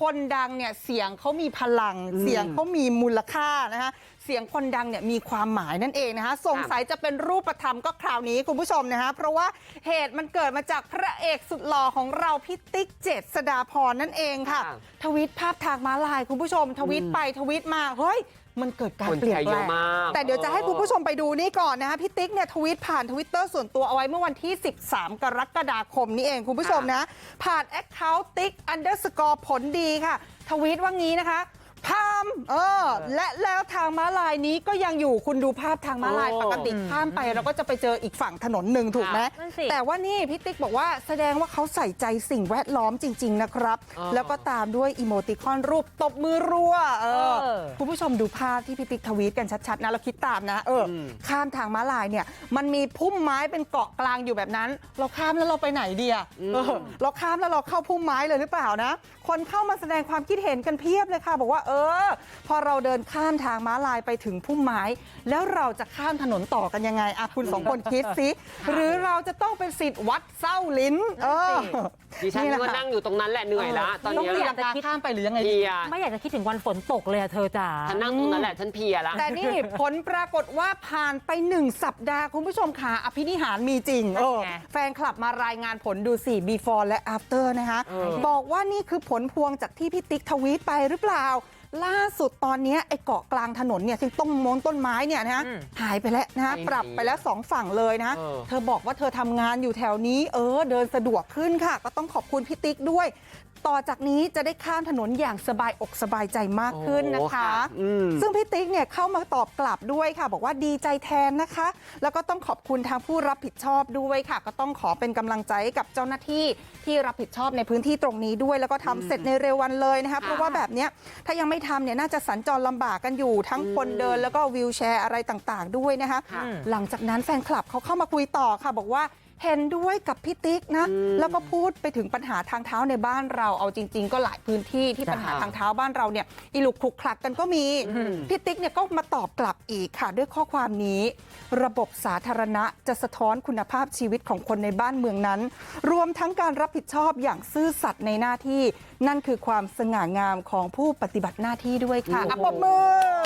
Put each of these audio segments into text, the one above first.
คนดังเนี่ยเสียงเขามีพลังเสียงเขามีมูลค่านะคะเสียงคนดังเนี่ยมีความหมายนั่นเองนะคะสงสัยจะเป็นรูปธรรมก็คราวนี้คุณผู้ชมนะคะเพราะว่าเหตุมันเกิดมาจากพระเอกสุดหล่อของเราพี่ติ๊กเจษดาพรนั่นเองค่ะค่ะ ทวิตภาพทางม้าลายคุณผู้ชม ทวิตไปทวิตมาเฮ้ย มันเกิดการคนเปลี่ยนแชร์แปเยลอะงมากแต่เดี๋ยวจะให้คุณผู้ชมไปดูนี่ก่อนนะคะพี่ติ๊กเนี่ยทวิตผ่านทวิตเตอร์ส่วนตัวเอาไว้เมื่อวันที่ 13 กรกฎาคมนี้เองคุณผู้ชมนะ ผ่านแอคเคาท์ติ๊กอันเดอร์สกอร์ผลดีค่ะ ทวิตว่างี้นะคะ พามเออและแล้วทางม้าลายนี้ก็ยังอยู่คุณดูภาพทางม้าลายโอ้ปกติข้ามไปเราก็จะไปเจออีกฝั่งถนนหนึ่งถูกไหมนั่นสิแต่ว่านี่พี่ติ๊กบอกว่าแสดงว่าเขาใส่ใจสิ่งแวดล้อมจริง ๆ นะครับอ๋อแล้วก็ตามด้วยอีโมติคอนรูปตบมือรัวเออเออคุณผู้ชมดูภาพที่พี่ติ๊กทวีตกันชัดๆนะเราคิดตามนะเอออข้ามทางม้าลายเนี่ยมันมีพุ่มไม้เป็นเกาะกลางอยู่แบบนั้น เราข้ามแล้วเราไปไหนดีอะเออเราข้ามแล้วเราเข้าพุ่มไม้เลยหรือเปล่านะ คนเข้ามาแสดงความคิดเห็นกันเพียบเลยค่ะ บอกว่าเออพอเราเดินข้ามทางม้าลายไปถึงพุ่มไม้แล้วเราจะข้ามถนนต่อกันยังไงอะคุณสองคนคิดสิหรือเราจะต้องเป็นสิทธิ์วัดเส้าลิ้นเออดิฉันแหละก็ค่ะนั่งอยู่ตรงนั้นแหละเหนื่อยละตอนต้องเนี้ยเรียกราข้ามไปหรือยังไงเพดีลียไม่อยากจะคิดถึงวันฝนตกเลยอะเธอจ๋าฉันนั่งตรงนั้นแหละฉันเพลียละแต่นี่ผลปรากฏว่าผ่านไปหนึ่งสัปดาห์คุณผู้ชมค่ะอภินิหารมีจริงนั่นเออไงแฟนคลับมารายงานผลดูสิ before และ after นะคะเออบอกว่านี่คือผลพวงจากที่พี่ติ๊กทวีตไปหรือเปล่าล่าสุดตอนเนี้ยไอ้เกาะกลางถนนเนี่ยซึ่งต้นมงต้นไม้เนี่ยนะฮะอืมหายไปแล้วนะฮะไปไหนปรับไปแล้วสองฝั่งเลยนะเออเธอบอกว่าเธอทำงานอยู่แถวนี้เออเดินสะดวกขึ้นค่ะก็ต้องขอบคุณพี่ติ๊กด้วย ต่อจากนี้จะได้ข้ามถนนอย่างสบายอกสบายใจมากขึ้นนะคะโอ้อืมซึ่งพี่ติ๊กเนี่ยเข้ามาตอบกลับด้วยค่ะ บอกว่าดีใจแทนนะคะ แล้วก็ต้องขอบคุณทางผู้รับผิดชอบด้วยค่ะ ก็ต้องขอเป็นกำลังใจให้กับเจ้าหน้าที่ที่รับผิดชอบในพื้นที่ตรงนี้ด้วย แล้วก็ทำเสร็จในเร็ววันเลยนะคะเพราะว่าแบบเนี้ยถ้ายังไม่ทำเนี่ยน่าจะสัญจรลำบากกันอยู่ ทั้งคนเดินแล้วก็วิวแชร์อะไรต่างๆ ด้วยนะคะค่ะหลังจากนั้นแฟนคลับเขาเข้ามาคุยต่อค่ะ บอกว่า เห็นด้วยกับพี่ติ๊กนะอืมแล้วก็พูดไปถึงปัญหาทางเท้าในบ้านเราเอาจริง ๆ ก็หลายพื้นที่ที่จ้ะปัญหาทางเท้าบ้านเราเนี่ยอีลุกคลุกคลักกันก็มีพี่ติ๊กเนี่ยก็มาตอบกลับอีกค่ะ ด้วยข้อความนี้ ระบบสาธารณะจะสะท้อนคุณภาพชีวิตของคนในบ้านเมืองนั้น รวมทั้งการรับผิดชอบอย่างซื่อสัตย์ในหน้าที่ นั่นคือความสง่างามของผู้ปฏิบัติหน้าที่ด้วยค่ะอะปรบมือใช่สุด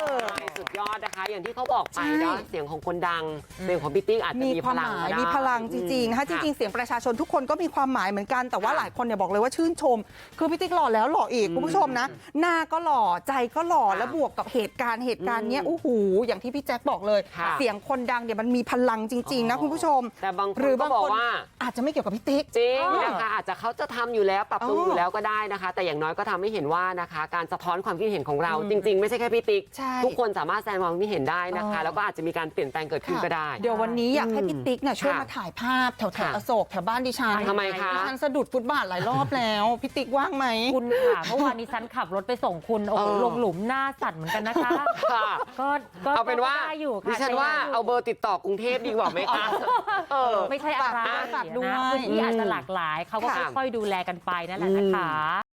ยอดนะคะ อย่างที่เขาบอกไปใช่เนาะเสียงของคนดัง เสียงของพี่ติ๊กอาจจะมีมีคพวามลัหงมายก็ได้มีพลังจริงๆนะคะจริงๆ เสียงประชาชนทุกคนก็มีความหมายเหมือนกัน แต่ว่าค่ะหลายคนเนี่ยบอกเลยว่าชื่นชม คือพี่ติ๊กหล่อแล้วหล่ออีกคุณผู้ชมนะ หน้าก็หล่อใจก็หล่อค่ะแล้วบวกกับเหตุการณ์เหตุการณ์เนี้ยอืมโอ้โหอย่างที่พี่แจ็คบอกเลยค่ะเสียงคนดังเนี่ยมันมีพลังจริง ๆ นะคุณผู้ชมแต่บางคนหรือก็บางบอกคนว่าอาจจะไม่เกี่ยวกับพี่ติ๊กจริงอ๋อนะคะอาจจะเขาจะทำอยู่แล้วปรับปรุงอ๋อออยู่แล้วก็ได้นะคะ แต่อย่างน้อยก็ทำให้เห็นว่านะคะ การสะท้อนความคิดเห็นของเราจริง ๆ ไม่ใช่แค่พี่ติ๊กใช่ทุกคนสามารถแสดงความคิดเห็นได้นะคะ แล้วก็อาจจะมีการเปลี่ยนแปลงเกิดขึ้นก็ได้ เดี๋ยววันนี้อยากให้พี่ติ๊กเนี่ยช่วยมาถ่ายภาพแถวค่ะๆอโศกแถวบ้านดิฉันทำไมคะดิฉันสะดุดฟุตบาทหลายรอบแล้วพี่ติ๊กว่างไหมคุณค่ะเมื่อวานนี้ฉันขับรถไปส่งคุณโอ้โหลงหลุมหน้าสั่นเหมือนกันนะคะก็ก็เอาเป็นว่าก็ได้อยู่ค่ะดิฉันว่าเอาเบอร์ติดต่อกรุงเทพดีกว่าไหมคะเออไม่ใช่อะไรด้วยนะพื้นที่อาจจะหลากหลายเขาก็ค่อยๆดูแลกันไปนั่นแหละนะคะ